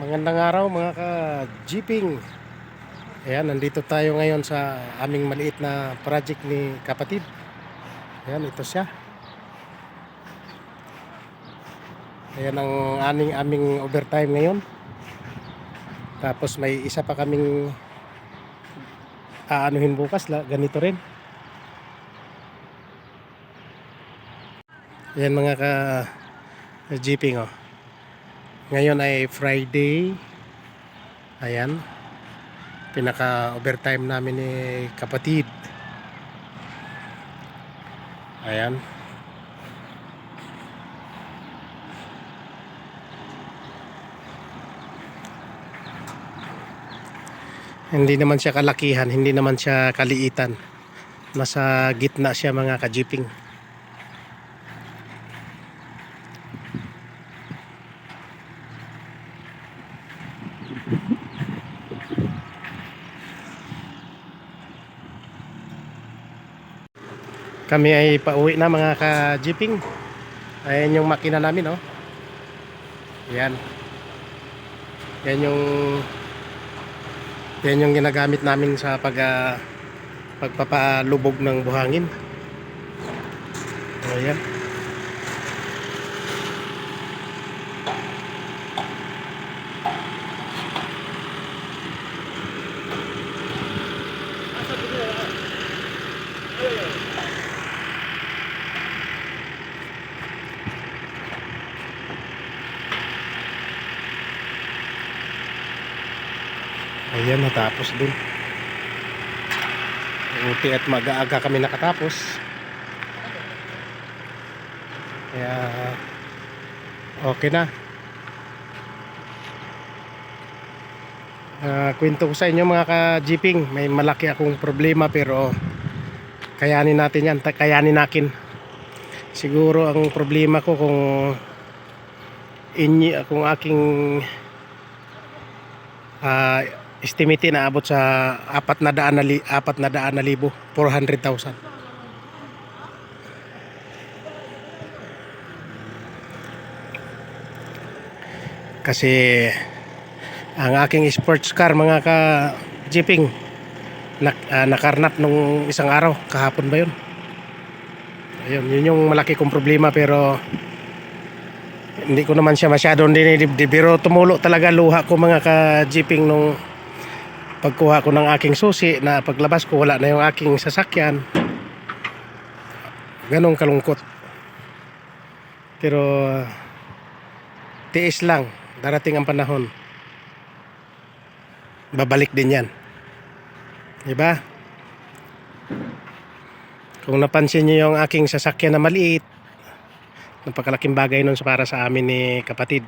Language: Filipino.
Magandang araw mga ka-jeeping. Ayan, nandito tayo ngayon sa aming maliit na project ni kapatid. Ayan, ito siya. Ayan ang aming, aming overtime ngayon. Tapos may isa pa kaming aanuhin bukas. Ganito rin. Ayan mga ka-jeeping oh. Ngayon ay Friday. Ayan. Pinaka overtime namin ni kapatid. Ayan. Hindi naman siya kalakihan, hindi naman siya kaliitan. Nasa gitna siya mga ka-jeeping. Kami ay pauwi na mga ka-jeeping. Ayan yung makina namin, oh. Yan. Yan yung yan yung ginagamit namin sa pag ah, pagpapalubog ng buhangin. Ayan. Ayan, natapos din. Buti at mag-aaga kami nakatapos. Kaya, okay na. Ah, kwento ko sa inyo mga ka-jeeping, may malaki akong problema pero kayanin natin yan, kayanin nakin. Siguro ang problema ko kung inyi, kung aking ah estimate na abot sa apat na daan na, li, apat na daan na libo 400,000 kasi ang aking sports car mga ka jeeping nak, ah, nakarnap nung isang araw kahapon ba yun? Ayun yun yung malaki kong problema pero hindi ko naman siya masyadong dinidibdib pero tumulo talaga luha ko mga ka jeeping nung pagkuha ko ng aking susi na paglabas ko wala na yung aking sasakyan. Ganong kalungkot. Pero tiis lang. Darating ang panahon. Babalik din yan. Diba? Kung napansin niyo yung aking sasakyan na maliit napakalaking bagay nun para sa amin ni kapatid